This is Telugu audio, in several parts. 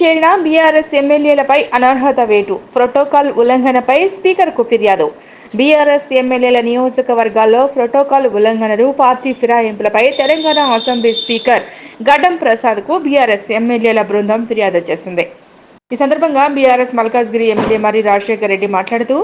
చేరిన బీఆర్ఎస్ ఎమ్మెల్యేలపై అనర్హత వేటు. ప్రోటోకాల్ ఉల్లంఘనపై స్పీకర్కు ఫిర్యాదు బీఆర్ఎస్ ఎమ్మెల్యేల నియోజకవర్గాల్లో ప్రోటోకాల్ ఉల్లంఘనలు పార్టీ ఫిరాయింపులపై తెలంగాణ అసెంబ్లీ స్పీకర్ గడ్డం ప్రసాద్కు బీఆర్ఎస్ ఎమ్మెల్యేల బృందం ఫిర్యాదు చేసింది. ఈ సందర్భంగా బీఆర్ఎస్ మల్కాజ్గిరి ఎమ్మెల్యే మరి రాజశేఖర్ రెడ్డి మాట్లాడుతూ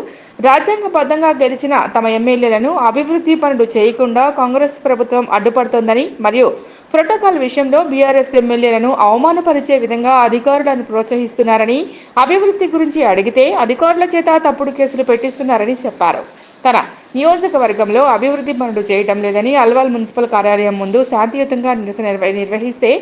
రాజ్యాంగబద్ధంగా గెలిచిన తమ ఎమ్మెల్యేలను అభివృద్ధి పనులు చేయకుండా కాంగ్రెస్ ప్రభుత్వం అడ్డుపడుతోందని మరియు ప్రోటోకాల్ విషయంలో బీఆర్ఎస్ ఎమ్మెల్యేలను అవమానపరిచే విధంగా అధికారులను ప్రోత్సహిస్తున్నారని అభివృద్ధి గురించి అడిగితే అధికారుల చేత తప్పుడు కేసులు పెట్టిస్తున్నారని చెప్పారు. తన నియోజకవర్గంలో అభివృద్ధి పనులు చేయటం లేదని అల్వాల్ మున్సిపల్ కార్యాలయం ముందు శాంతియుతంగా నిరసన నిర్వహిస్తే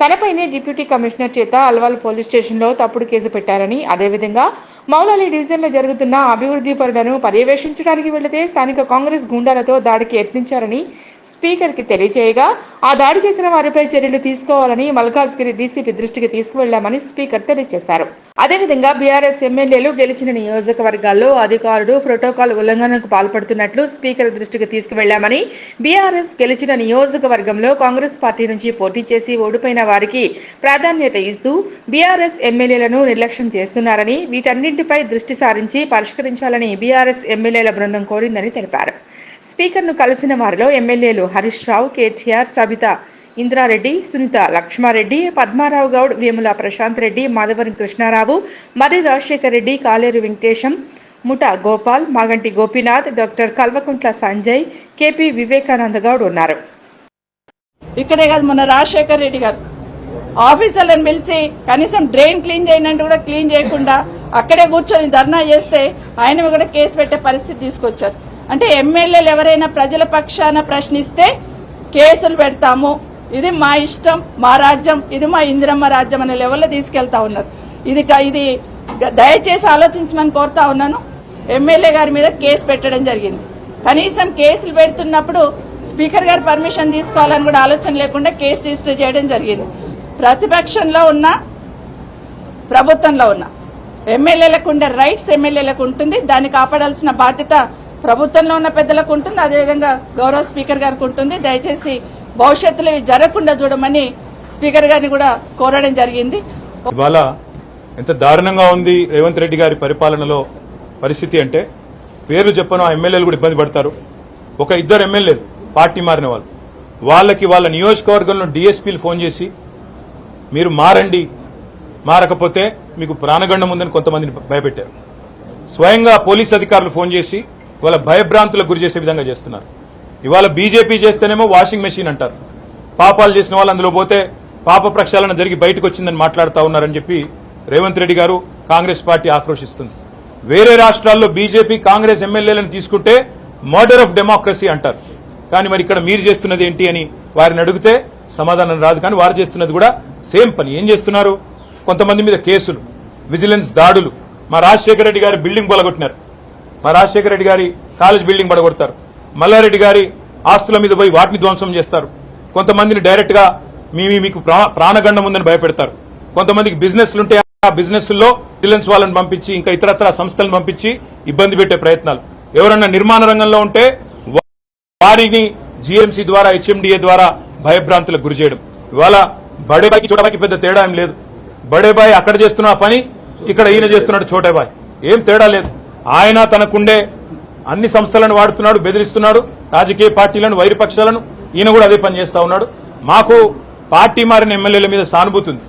తనపైనే డిప్యూటీ కమిషనర్ చేత అల్వాల్ పోలీస్ స్టేషన్లో తప్పుడు కేసు పెట్టారని అదేవిధంగా మౌలాలి డివిజన్లో జరుగుతున్న అభివృద్ధి పనులను పర్యవేక్షించడానికి వెళితే స్థానిక కాంగ్రెస్ గుండాలతో దాడికి యత్నించారని స్పీకర్కి తెలియజేయగా ఆ దాడి చేసిన వారిపై చర్యలు తీసుకోవాలని మల్కాజ్గిరి డీసీపీ దృష్టికి తీసుకువెళ్ళామని స్పీకర్ తెలియజేశారు అదేవిధంగా బీఆర్ఎస్ ఎమ్మెల్యేలు గెలిచిన నియోజకవర్గాల్లో అధికారులు ప్రోటోకాల్ ఉల్లంఘనకు పాల్పడుతున్నట్లు స్పీకర్ దృష్టికి తీసుకువెళ్ళామని బీఆర్ఎస్ గెలిచిన నియోజకవర్గంలో కాంగ్రెస్ పార్టీ నుంచి పోటీ చేసి ఓడిపోయిన వారికి ప్రాధాన్యత ఇస్తూ బీఆర్ఎస్ ఎమ్మెల్యేలను నిర్లక్ష్యం చేస్తున్నారని వీటన్నింటిపై దృష్టి సారించి పరిష్కరించాలని బీఆర్ఎస్ ఎమ్మెల్యేల బృందం కోరిందని తెలిపారు. స్పీకర్ను కలిసిన వారిలో ఎమ్మెల్యేలు హరీష్ రావు కేటీఆర్ సబిత ఇంద్రారెడ్డి సునీత లక్ష్మారెడ్డి పద్మారావు గౌడ్ వేముల ప్రశాంత్ రెడ్డి మాధవరం కృష్ణారావు మరి రాజశేఖర్ రెడ్డి కాలేరు వెంకటేశం ముఠ గోపాల్ మాగంటి గోపీనాథ్ డాక్టర్ కల్వకుంట్ల సంజయ్ కేపీ వివేకానంద గౌడ్ ఉన్నారు. ఇక్కడే కాదు మొన్న రాజశేఖర్ రెడ్డి గారు. ఆఫీసర్లను పిలిచి కనీసం డ్రైన్ క్లీన్ చేయనంటే కూడా క్లీన్ చేయకుండా అక్కడే కూర్చొని ధర్నా చేస్తే ఆయన మీద కూడా కేసు పెట్టే పరిస్థితి తీసుకొచ్చారు. అంటే ఎమ్మెల్యేలు ఎవరైనా ప్రజల పక్షాన ప్రశ్నిస్తే కేసులు పెడతాము. ఇది మా ఇష్టం మా రాజ్యం ఇది మా ఇందిరమ్మ రాజ్యం అనే లెవెల్లో తీసుకెళ్తా ఉన్నారు. ఇది క- ఇది దయచేసి ఆలోచించమని కోరుతా ఉన్నాను. ఎమ్మెల్యే గారి మీద కేసు పెట్టడం జరిగింది. కనీసం కేసులు పెడుతున్నప్పుడు స్పీకర్ గారి పర్మిషన్ తీసుకోవాలని కూడా ఆలోచన లేకుండా కేసు రిజిస్టర్ చేయడం జరిగింది. ప్రతిపక్షంలో ఉన్న ప్రభుత్వంలో ఉన్న. ఎమ్మెల్యేలకు ఉండే రైట్స్ ఎమ్మెల్యేలకు ఉంటుంది దాన్ని కాపాడాల్సిన బాధ్యత ప్రభుత్వంలో ఉన్న పెద్దలకు ఉంటుంది అదేవిధంగా గౌరవ స్పీకర్ గారికి ఉంటుంది. దయచేసి భవిష్యత్తులో ఇవి జరగకుండా చూడమని స్పీకర్ గారిని కూడా కోరడం జరిగింది. ఇవాళ ఎంత దారుణంగా ఉంది రేవంత్ రెడ్డి గారి పరిపాలనలో పరిస్థితి అంటే పేర్లు చెప్పను ఆ ఎమ్మెల్యేలు కూడా ఇబ్బంది పడతారు. ఒక ఇద్దరు ఎమ్మెల్యేలు పార్టీ మారిన వాళ్ళు. వాళ్ళకి వాళ్ళ నియోజకవర్గంలో డిఎస్పీలు ఫోన్ చేసి మీరు మారండి. మారకపోతే మీకు ప్రాణగండం ఉందని కొంతమందిని భయపెట్టారు. స్వయంగా పోలీస్ అధికారులు ఫోన్ చేసి వాళ్ళ భయభ్రాంతులకు గురి చేసే విధంగా చేస్తున్నారు. ఇవాళ బీజేపీ చేస్తేనేమో వాషింగ్ మెషిన్ అంటారు. పాపాలు చేసిన వాళ్ళు అందులో పోతే పాప ప్రక్షాళన జరిగి బయటకు వచ్చిందని మాట్లాడుతా ఉన్నారని చెప్పి రేవంత్ రెడ్డి గారు కాంగ్రెస్ పార్టీ ఆక్రోషిస్తుంది వేరే రాష్ట్రాల్లో బీజేపీ కాంగ్రెస్ ఎమ్మెల్యేలను తీసుకుంటే మర్డర్ ఆఫ్ డెమోక్రసీ అంటారు. కానీ మరి ఇక్కడ మీరు చేస్తున్నది ఏంటి అని వారిని అడిగితే సమాధానం రాదు. కానీ వారు చేస్తున్నది కూడా సేమ్ పని ఏం చేస్తున్నారు? కొంతమంది మీద కేసులు విజిలెన్స్ దాడులు. మా రాజశేఖర రెడ్డి గారి బిల్డింగ్ పొలగొట్టినారు మా రాజశేఖర రెడ్డి గారి కాలేజ్ బిల్డింగ్ పడగొడతారు మల్లారెడ్డి గారి ఆస్తుల మీద పోయి వాటిని ధ్వంసం చేస్తారు. కొంతమందిని డైరెక్ట్గా మీ మీకు ప్రాణగండం ఉందని భయపెడతారు. కొంతమందికి బిజినెస్లు ఉంటే ఆ బిజినెస్లో విజిలెన్స్ వాళ్ళని పంపించి ఇంకా ఇతరత్ర సంస్థలను పంపించి ఇబ్బంది పెట్టే ప్రయత్నాలు. ఎవరన్నా నిర్మాణ రంగంలో ఉంటే వారిని జీఎంసీ ద్వారా హెచ్ఎండిఏ ద్వారా భయభ్రాంతులకు గురి చేయడం ఇవాళ బడేబాయికి చోటబాయికి పెద్ద తేడా ఏం లేదు. బడేబాయి అక్కడ చేస్తున్న పని ఇక్కడ ఈయన చేస్తున్నాడు చోటేబాయ్. ఏం తేడా లేదు. ఆయన తనకుండే అన్ని సంస్థలను వాడుతున్నాడు బెదిరిస్తున్నాడు రాజకీయ పార్టీలను వైరపక్షాలను ఈయన కూడా అదే పని చేస్తా ఉన్నాడు. మాకు పార్టీ మారిన ఎమ్మెల్యేల మీద సానుభూతి ఉంది.